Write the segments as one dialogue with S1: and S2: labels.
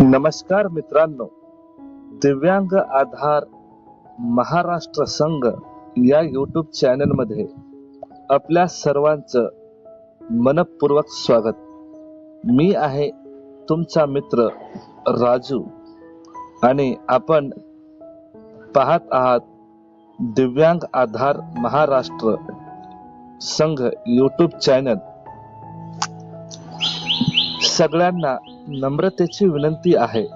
S1: नमस्कार मित्रांनो दिव्यांग आधार महाराष्ट्र संघ या युट्यूब चॅनलमध्ये आपल्या सर्वांचं मनपूर्वक स्वागत. मी आहे तुमचा मित्र राजू आणि आपण पाहत आहात दिव्यांग आधार महाराष्ट्र संघ युट्यूब चॅनल सगळ्यांना नम्रतेची विनंती आहे.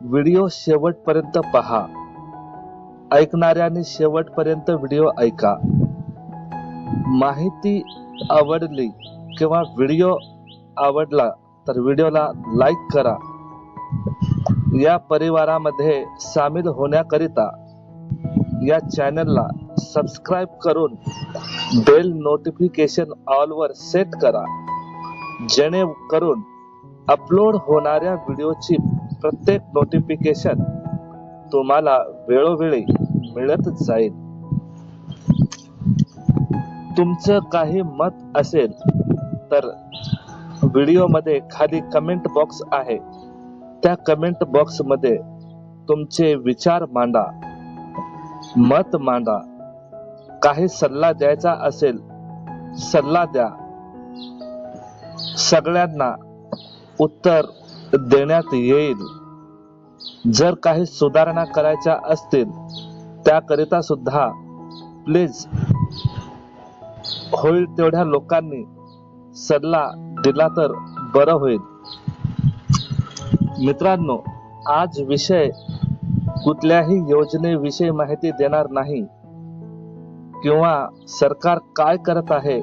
S1: व्हिडिओ शेवटपर्यंत पहा. ऐकणाऱ्यांनी शेवटपर्यंत व्हिडिओ ऐका. माहिती आवडली किंवा व्हिडिओ आवडला तर व्हिडिओला लाईक करा. या परिवारामध्ये सामील होण्याकरिता या चॅनलला सबस्क्राईब करून बेल नोटिफिकेशन ऑलवर सेट करा. जेणेकरून अपलोड होणाऱ्या व्हिडिओची प्रत्येक नोटिफिकेशन तुम्हाला वेळोवेळी मिळत जाईल. तुमचं काही मत असेल तर व्हिडिओमध्ये खाली कमेंट बॉक्स आहे. त्या कमेंट बॉक्समध्ये तुमचे विचार मांडा मत मांडा. काही सल्ला द्यायचा असेल सल्ला द्या. सगळ्यांना उत्तर देण्यात येईल. जर काही सुधारणा करायच्या असतील त्याकरिता सुद्धा प्लीज होईल तेवढ्या लोकांनी सल्ला दिला तर बरं होईल. मित्रांनो आज विषय कुठल्याही योजनेविषयी माहिती देणार नाही. किंवा सरकार काय करत आहे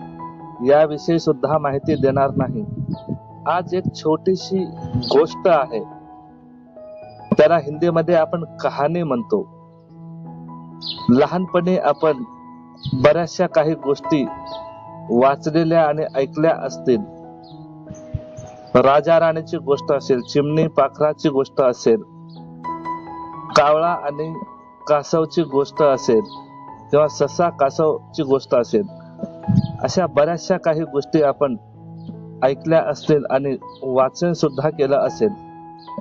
S1: याविषयी सुद्धा माहिती देणार नाही. आज एक छोटीशी गोष्ट आहे. त्याला हिंदीमध्ये आपण कहाणी म्हणतो. लहानपणी आपण बऱ्याचशा काही गोष्टी वाचलेल्या आणि ऐकल्या असतील. राजा राणीची गोष्ट असेल चिमणी पाखराची गोष्ट असेल कावळा आणि कासवची गोष्ट असेल किंवा ससा कासवची गोष्ट असेल अशा बऱ्याचशा काही गोष्टी आपण ऐकल्या असतील आणि वाचन सुद्धा केलं असेल.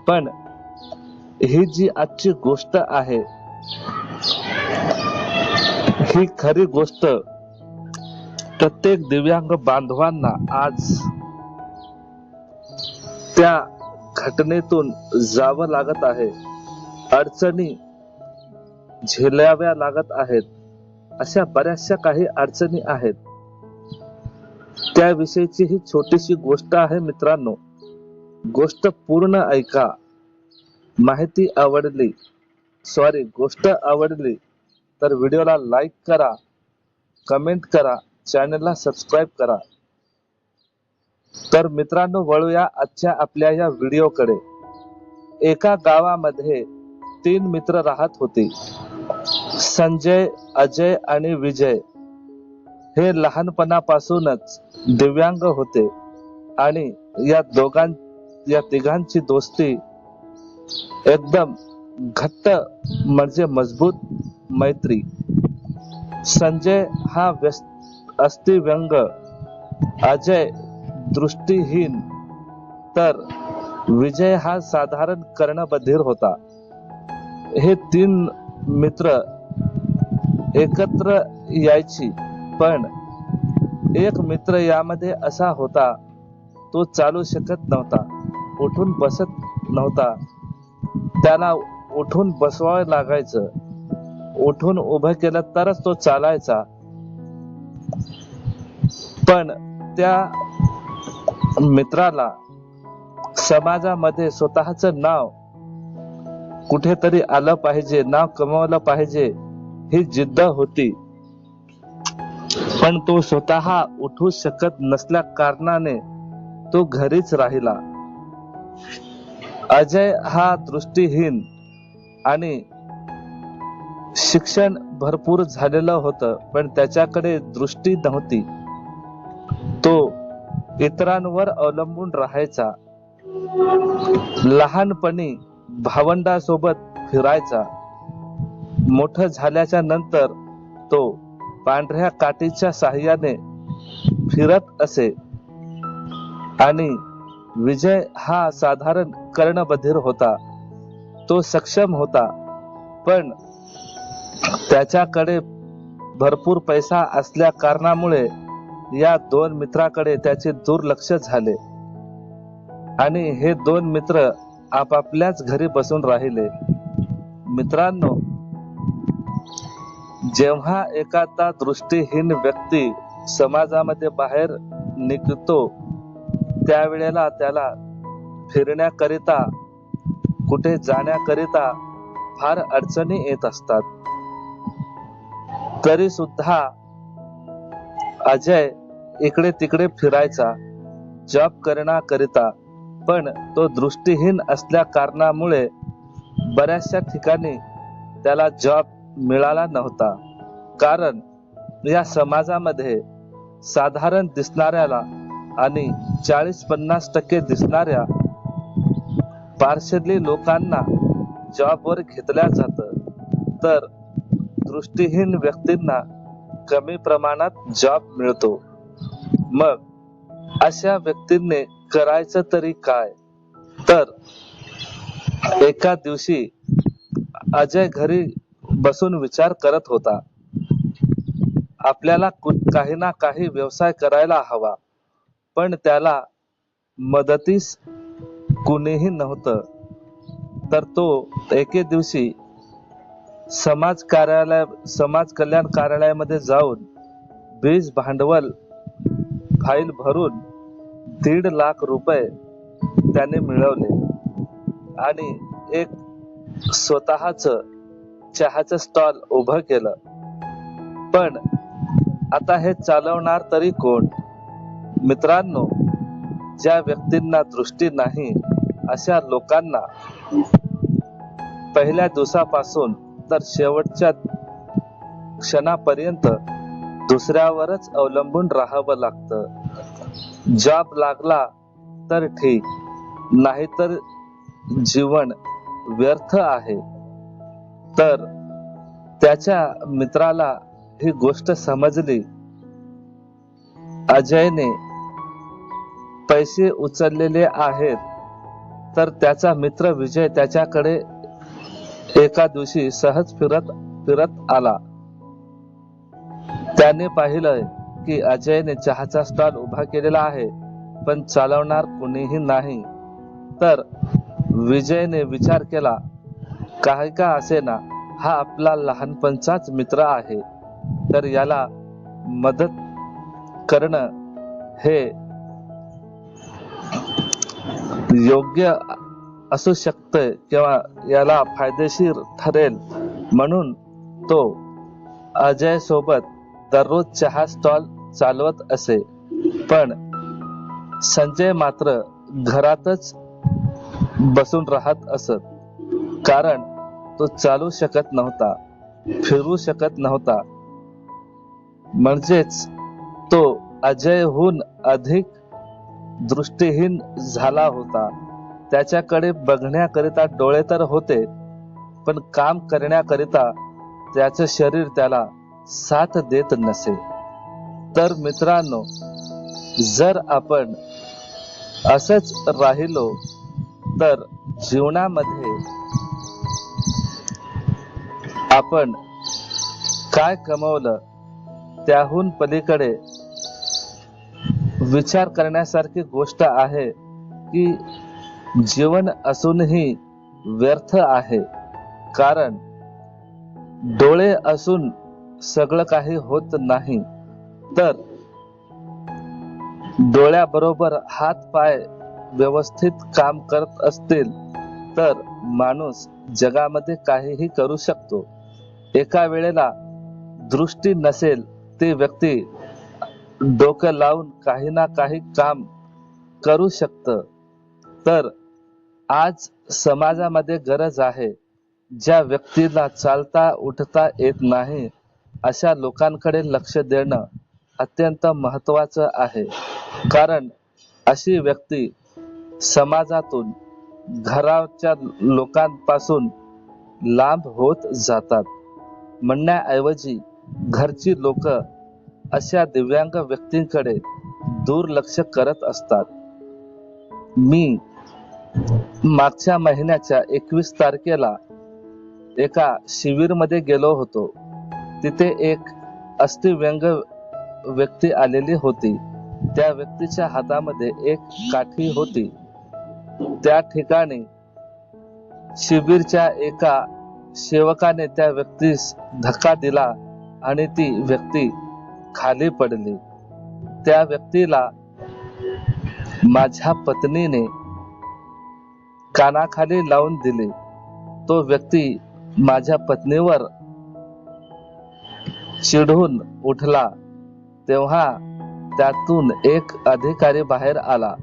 S1: पण ही जी आजची गोष्ट आहे ही खरी गोष्ट प्रत्येक दिव्यांग बांधवांना आज त्या घटनेतून जावं लागत आहे. अडचणी झेलाव्या लागत आहेत. अशा बऱ्याचशा काही अडचणी आहेत. त्याविषयीची ही छोटीशी गोष्ट आहे मित्रांनो. गोष्ट पूर्ण ऐका. माहिती आवडली सॉरी गोष्ट आवडली तर व्हिडिओला लाईक करा कमेंट करा चॅनलला सबस्क्राईब करा. तर मित्रांनो वळूया आजच्या आपल्या या व्हिडिओकडे. एका गावामध्ये तीन मित्र राहत होते. संजय अजय आणि विजय. हे लहानपणापासूनच दिव्यांग होते. आणि या दोघां या तिघांची दोस्ती एकदम घट्ट म्हणजे मजबूत मैत्री. संजय हा व्यस्त अस्थिव्यंग अजय दृष्टीहीन तर विजय हा साधारण कर्णबधीर होता. हे तीन मित्र एकत्र यायची पण एक मित्र यामध्ये असा होता तो चालू शकत नव्हता उठून बसत नव्हता. त्याला उठून बसवावं लागायचं. उठून उभं केलं तरच तो चालायचा. पण त्या मित्राला समाजामध्ये स्वतःच नाव कुठेतरी आलं पाहिजे नाव कमवलं पाहिजे ही जिद्द होती. पण तो स्वतः उठू शकत नसल्या कारणाने तो घरीच राहिला. अजय हा दृष्टीहीन आणि शिक्षण भरपूर झालेलं होतं पण त्याच्याकडे दृष्टी नव्हती. तो इतरांवर अवलंबून राहायचा. लहानपणी भावंडासोबत फिरायचा. मोठ झाल्याच्यानंतर तो पांढऱ्या काठीच्या साह्याने फिरत असे. आणि विजय हा साधारण कर्णबधीर होता. तो सक्षम होता. पण त्याच्याकडे भरपूर पैसा असल्या कारणामुळे या दोन मित्राकडे त्याचे दुर्लक्ष झाले. आणि हे दोन मित्र आपापल्याच घरी बसून राहिले. मित्रांनो जेव्हा एखादा दृष्टीहीन व्यक्ती समाजामध्ये बाहेर निघतो त्यावेळेला त्याला फिरण्याकरिता कुठे जाण्याकरिता फार अडचणी येत असतात. तरी सुद्धा अजय इकडे तिकडे फिरायचा जॉब करण्याकरिता पण तो दृष्टीहीन असल्या कारणामुळे बऱ्याचशा ठिकाणी त्याला जॉब मिळाला नव्हता. कारण या समाजामध्ये साधारण दिसणाऱ्याला आणि चाळीस पन्नास टक्के दिसणाऱ्या पार्शली लोकांना जॉबवर घेतल्या जात. तर दृष्टीहीन व्यक्तींना कमी प्रमाणात जॉब मिळतो. मग अशा व्यक्तींनी करायचं तरी काय? तर एका दिवशी अजय घरी बसून विचार करत होता. आपल्याला कु- काही ना काही व्यवसाय करायला हवा पण त्याला मदतीस कुणीही नव्हतं. तर तो एके दिवशी समाज कार्यालय समाज कल्याण कार्यालयामध्ये जाऊन बीज भांडवल फाईल भरून दीड लाख रुपये त्याने मिळवले. आणि एक स्वतःच चहाचं स्टॉल उभं केलं. पण आता हे चालवणार तरी कोण? मित्रांनो ज्या व्यक्तींना दृष्टी नाही अशा लोकांना पहिल्या दिवसापासून तर शेवटच्या क्षणापर्यंत दुसऱ्यावरच अवलंबून राहावं लागतं. जॉब लागला तर ठीक नाहीतर जीवन व्यर्थ आहे. तर त्याच्या मित्राला ही गोष्ट समजली. अजयने पैसे उचललेले आहेत तर त्याचा मित्र विजय त्याच्याकडे एका दिवशी सहज फिरत फिरत आला. त्याने पाहिलं की अजयने चहाचा स्टॉल उभा केलेला आहे पण चालवणार कुणीही नाही. तर विजयने विचार केला काही का असे ना हा आपला लहानपणचाच मित्र आहे. तर याला मदत करणं हे योग्य असू शकते किंवा याला फायदेशीर ठरेल म्हणून तो अजय सोबत दररोज चहा स्टॉल चालवत असे. पण संजय मात्र घरातच बसून राहत असत. कारण तो चालू शकत नव्हता फिरू शकत नव्हता. म्हणजेच तो अजयहून अधिक दृष्टीहीन झाला होता. त्याच्याकडे बघण्याकरिता डोळे तर होते पण काम करण्याकरिता त्याचं शरीर त्याला साथ देत नसे. तर मित्रांनो जर आपण असंच राहिलो तर जीवनामध्ये आपण काय कमवलं त्याहून पलीकडे विचार करण्यासारखी गोष्ट आहे की जीवन असूनही व्यर्थ आहे. कारण डोळे असून सगळं काही होत नाही. तर डोळ्याबरोबर हात पाय व्यवस्थित काम करत असतील तर माणूस जगामध्ये काहीही करू शकतो. एका वेळेला दृष्टी नसेल ती व्यक्ती डोकं लावून काही ना काही काम करू शकत. तर आज समाजामध्ये गरज आहे ज्या व्यक्तीला चालता उठता येत नाही अशा लोकांकडे लक्ष देणं अत्यंत महत्वाचं आहे. कारण अशी व्यक्ती समाजातून घराच्या लोकांपासून लांब होत जातात. म्हणण्याऐवजी घरची लोक अशा दिव्यांग व्यक्तींकडे दुर्लक्ष करत असतात. मी मागच्या महिन्याच्या एकवीस तारखेला एका शिबिरमध्ये गेलो होतो. तिथे एक अस्थिव्यंग व्यक्ती आलेली होती. त्या व्यक्तीच्या हातामध्ये एक काठी होती. त्या ठिकाणी शिबिरच्या एका सेवकाने त्या व्यक्तीस धक्का दिला आणि ती व्यक्ती खाली पडली. त्या व्यक्तीला माझ्या पत्नीने कानाखाली लावून दिले. तो व्यक्ती माझ्या पत्नीवर चिडून उठला. तेव्हा त्यातून एक अधिकारी बाहेर आला.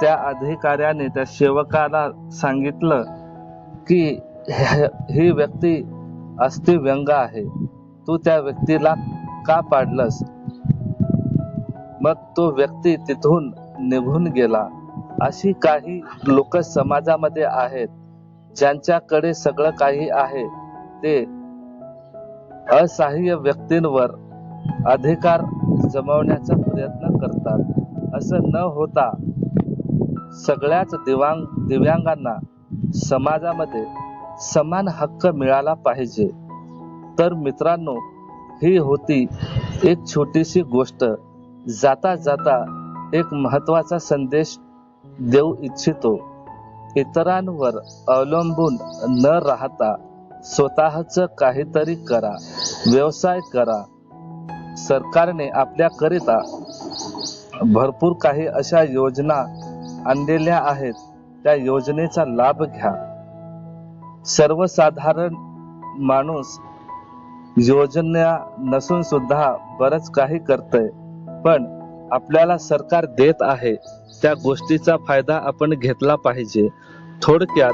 S1: त्या अधिकाऱ्याने त्या सेवकाला सांगितलं की ही व्यक्ती अस्थिव्यंग आहे. तू त्या व्यक्तीला का पाडलंस? मग तो व्यक्ती तिथून निघून गेला. अशी काही लोक समाजामध्ये आहेत ज्यांच्याकडे सगळं काही आहे. ते असहाय्य व्यक्तींवर अधिकार जमवण्याचा प्रयत्न करतात. असं न होता सगळ्याच दिवांग दिव्यांगांना समाजामध्ये समान हक्क मिळाला पाहिजे. तर मित्रांनो ही होती एक छोटीशी गोष्ट. जाता जाता एक महत्त्वाचा संदेश देऊ इच्छितो. इतरांवर अवलंबून न राहता स्वतःच काहीतरी करा व्यवसाय करा. सरकारने आपल्याकरिता भरपूर काही अशा योजना आणलेल्या आहेत. त्या योजनेचा लाभ घ्या. सर्वसाधारण माणूस योजना नसून सुद्धा बरंच काही करतय. पण आपल्याला सरकार देत आहे त्या गोष्टीचा फायदा आपण घेतला पाहिजे. थोडक्यात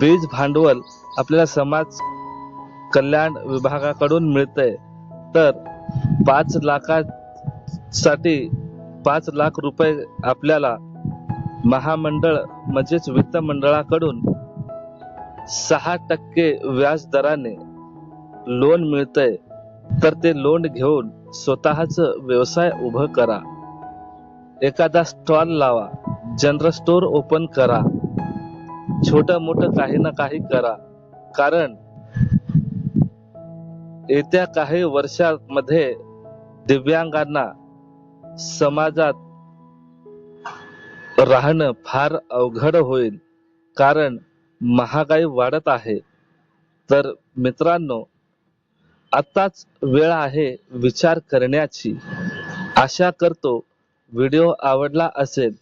S1: बीज भांडवल आपल्याला समाज कल्याण विभागाकडून मिळतंय. तर पाच लाखासाठी पाच लाख रुपये आपल्याला महामंडळ म्हणजेच वित्त मंडळाकडून सहा टक्के व्याज दराने लोन मिळतंय तर ते लोन घेऊन स्वतःच व्यवसाय उभं करा. एखादा स्टॉल लावा जनरल स्टोर ओपन करा. छोट मोठं काही ना काही करा. कारण येत्या काही वर्षांमध्ये दिव्यांगांना समाजात राहणं फार अवघड होईल. कारण महागाई वाढत आहे. तर मित्रांनो आताच वेळ आहे विचार करण्याची. आशा करतो व्हिडिओ आवडला असेल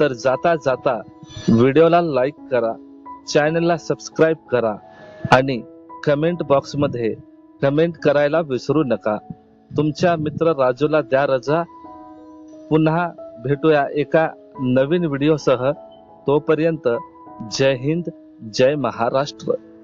S1: तर जाता जाता व्हिडिओला लाईक करा चॅनलला सबस्क्राईब करा आणि कमेंट बॉक्समध्ये कमेंट करायला विसरू नका. तुमच्या मित्र राजूला द्या रजा. पुन्हा भेटूया एका नवीन व्हिडिओसह. तोपर्यंत जय हिंद. जय महाराष्ट्र.